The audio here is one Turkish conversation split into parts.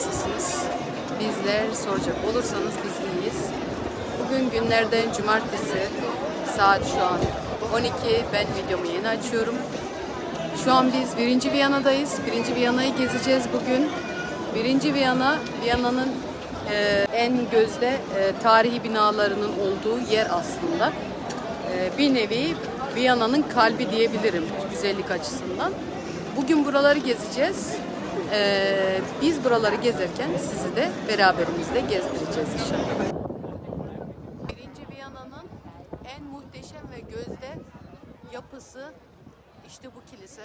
nasılsınız? Bizler soracak olursanız biz iyiyiz. Bugün günlerden cumartesi. Saat şu an 12. Ben videomu yeni açıyorum. Şu an biz 1. Viyana'dayız. 1. Viyana'yı gezeceğiz bugün. 1. Viyana, Viyana'nın e, en gözde e, tarihi binalarının olduğu yer aslında. E, bir nevi Viyana'nın kalbi diyebilirim güzellik açısından. Bugün buraları gezeceğiz. E, biz buraları gezerken sizi de beraberimizde gezdireceğiz inşallah. Birinci Viyana'nın en muhteşem ve gözde yapısı işte bu kilise.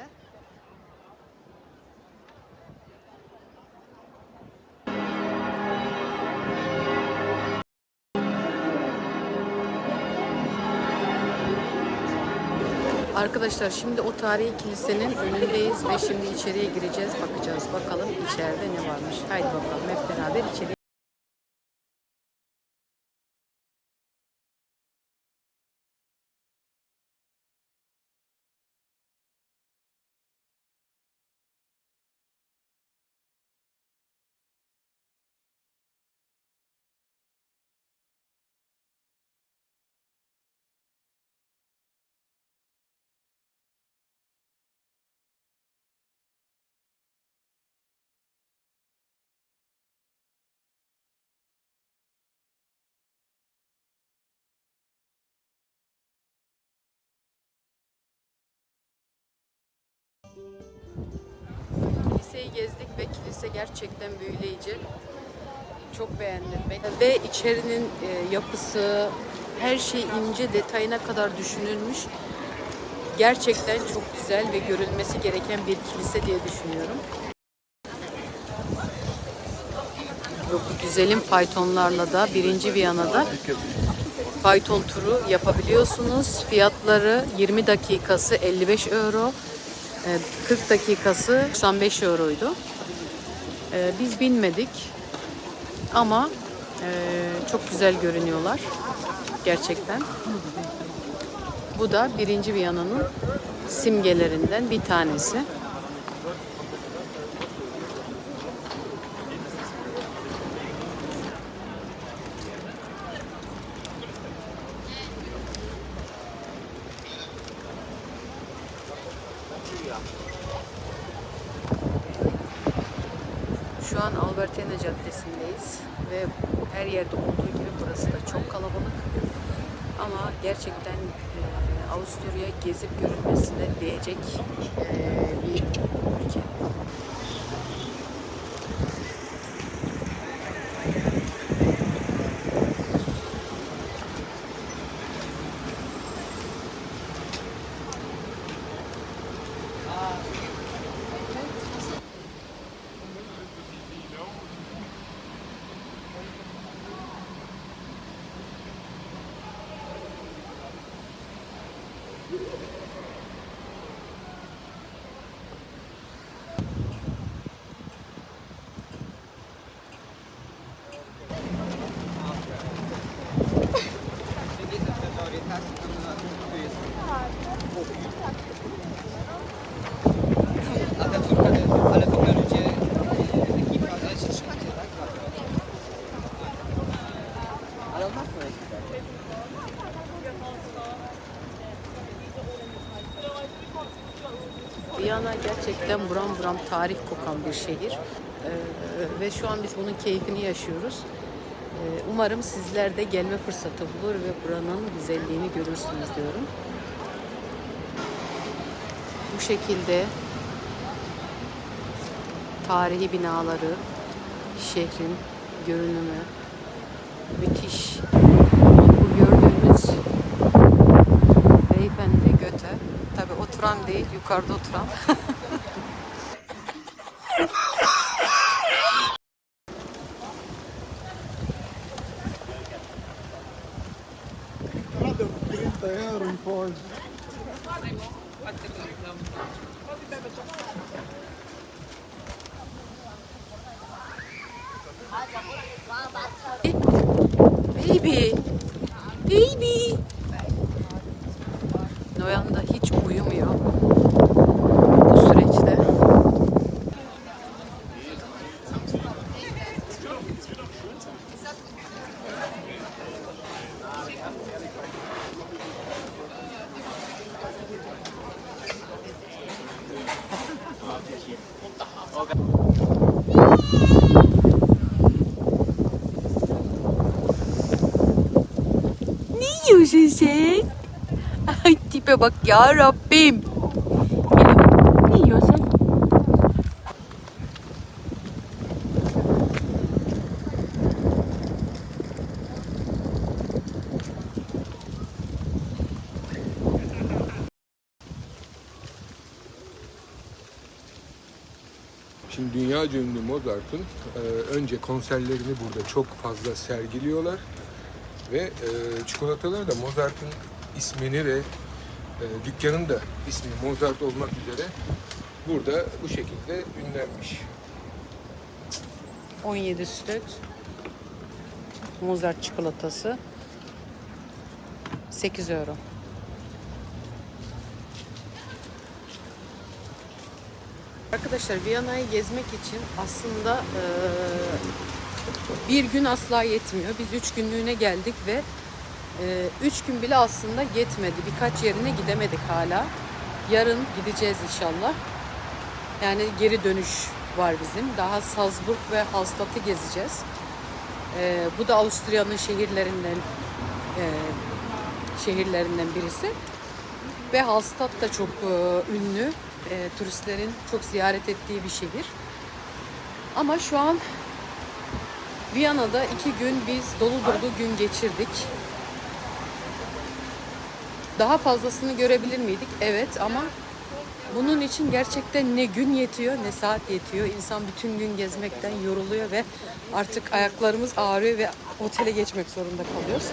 Arkadaşlar şimdi o tarihi kilisenin önündeyiz ve şimdi içeriye gireceğiz. Bakacağız bakalım içeride ne varmış. Haydi bakalım hep beraber içeriye. Kiliseyi gezdik ve kilise gerçekten büyüleyici. Çok beğendim. Ve- içerinin e, yapısı, her şey ince detayına kadar düşünülmüş. Gerçekten çok güzel ve görülmesi gereken bir kilise diye düşünüyorum. Ve bu güzelim faytonlarla da birinci Viyana'da fayton turu yapabiliyorsunuz. Fiyatları 20 dakikası 55 euro. E, 40 dakikası 95 euroydu. E, Biz binmedik ama e, çok güzel görünüyorlar gerçekten. Bu da birinci Viyana'nın simgelerinden bir tanesi. Şu an Albertina Caddesi'ndeyiz ve her yerde olduğu gibi burası da çok kalabalık. Ama gerçekten e, Avusturya gezip görülmesine değecek e, bir ülke. Gerçekten buram buram tarih kokan bir şehir. Ee, ve şu an biz bunun keyfini yaşıyoruz. Ee, umarım sizler de gelme fırsatı bulur ve buranın güzelliğini görürsünüz diyorum. Bu şekilde tarihi binaları, şehrin görünümü müthiş. Bu gördüğünüz beyefendi Göte. Tabi oturan değil, yukarıda oturan. Deu 30 euros. Pode ter televisão. Baby! Baby! Noel é Ne yiyorsun sen? Ay tipe bak ya Rabbim. Ne yiyorsun? Şimdi dünya ünlü Mozart'ın e, önce konserlerini burada çok fazla sergiliyorlar ve e, çikolataları da Mozart'ın ismini ve e, dükkanın da ismi Mozart olmak üzere burada bu şekilde ünlenmiş. 17 süt. Mozart çikolatası. 8 euro. Arkadaşlar Viyana'yı gezmek için aslında eee, bir gün asla yetmiyor. Biz üç günlüğüne geldik ve eee, üç gün bile aslında yetmedi. Birkaç yerine gidemedik hala. Yarın gideceğiz inşallah. Yani geri dönüş var bizim. Daha Salzburg ve Hallstatt'ı gezeceğiz. Eee, bu da Avusturya'nın şehirlerinden eee, şehirlerinden birisi. Ve Hallstatt da çok eee, ünlü. Eee, turistlerin çok ziyaret ettiği bir şehir. Ama şu an Viyana'da iki gün biz dolu dolu gün geçirdik. Daha fazlasını görebilir miydik? Evet ama bunun için gerçekten ne gün yetiyor ne saat yetiyor. İnsan bütün gün gezmekten yoruluyor ve artık ayaklarımız ağrıyor ve otele geçmek zorunda kalıyoruz.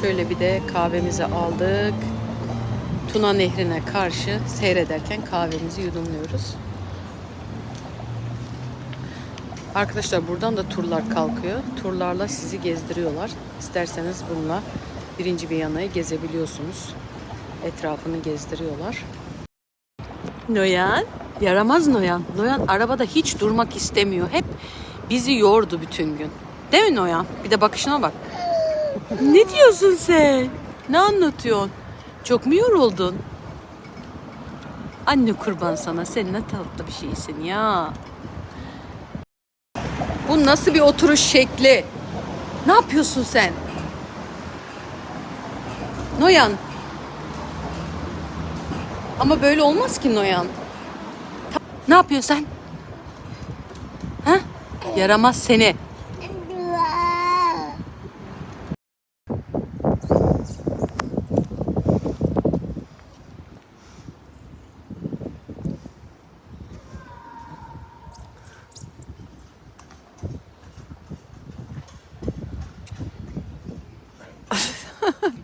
Şöyle bir de kahvemizi aldık. Tuna Nehri'ne karşı seyrederken kahvemizi yudumluyoruz. Arkadaşlar buradan da turlar kalkıyor. Turlarla sizi gezdiriyorlar. İsterseniz bununla birinci Viyana'yı gezebiliyorsunuz. Etrafını gezdiriyorlar. Noyan, yaramaz Noyan. Noyan arabada hiç durmak istemiyor. Hep bizi yordu bütün gün. Değil mi Noyan? Bir de bakışına bak. Ne diyorsun sen? Ne anlatıyorsun? Çok mu yoruldun? Anne kurban sana. Sen ne tatlı bir şeysin ya. Bu nasıl bir oturuş şekli? Ne yapıyorsun sen? Noyan. Ama böyle olmaz ki Noyan. Ne yapıyorsun sen? Ha? Yaramaz seni.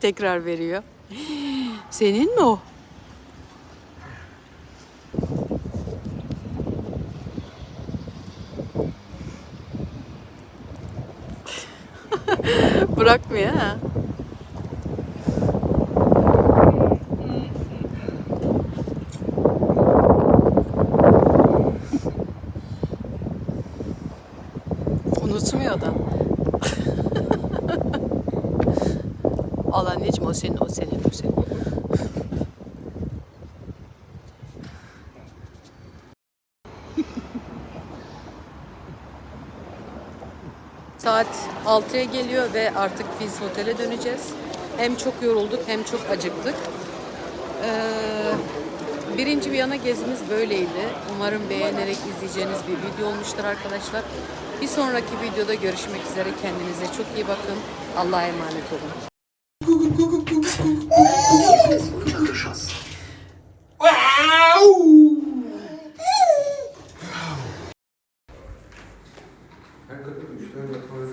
Tekrar veriyor. Senin mi o? Bırakmıyor ha. Unutmuyor da. Al anneciğim o senin, o senin, o senin. Saat 6'ya geliyor ve artık biz otele döneceğiz. Hem çok yorulduk hem çok acıktık. Ee, birinci Viyana gezimiz böyleydi. Umarım beğenerek izleyeceğiniz bir video olmuştur arkadaşlar. Bir sonraki videoda görüşmek üzere. Kendinize çok iyi bakın. Allah'a emanet olun. Yapmanız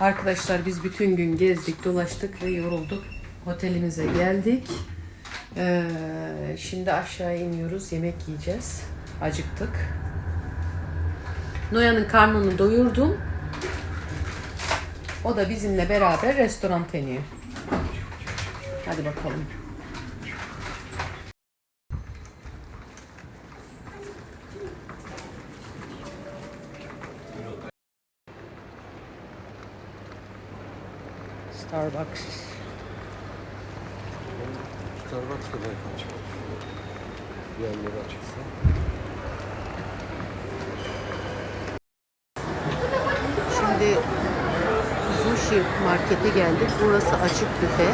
Arkadaşlar biz bütün gün gezdik, dolaştık ve yorulduk. Otelimize geldik. Ee, şimdi aşağı iniyoruz, yemek yiyeceğiz. Acıktık. Noyan'ın karnını doyurdum. O da bizimle beraber restoran deniyor. Hadi bakalım. Starbucks. Starbucks da belki açık. Diğerleri açıksa. Şimdi sushi markete geldik. Burası açık büfe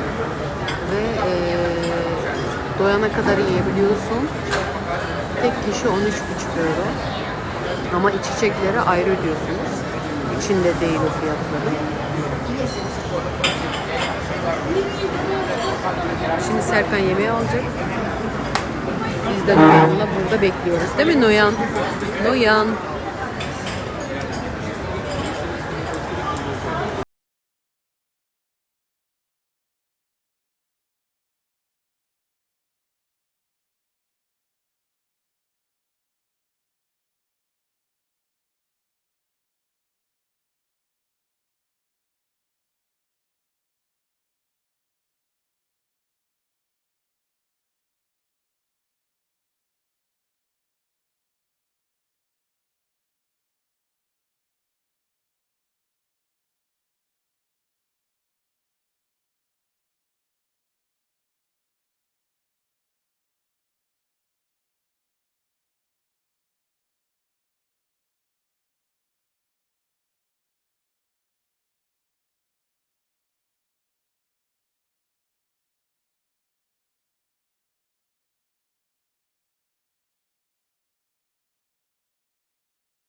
ve eee, doyana kadar yiyebiliyorsun. Tek kişi 13,5 euro. Ama içecekleri ayrı ödüyorsunuz. İçinde değil o fiyatları. Şimdi Serkan yemeği alacak. Biz de Noyan'la burada bekliyoruz. Değil mi Noyan? Noyan.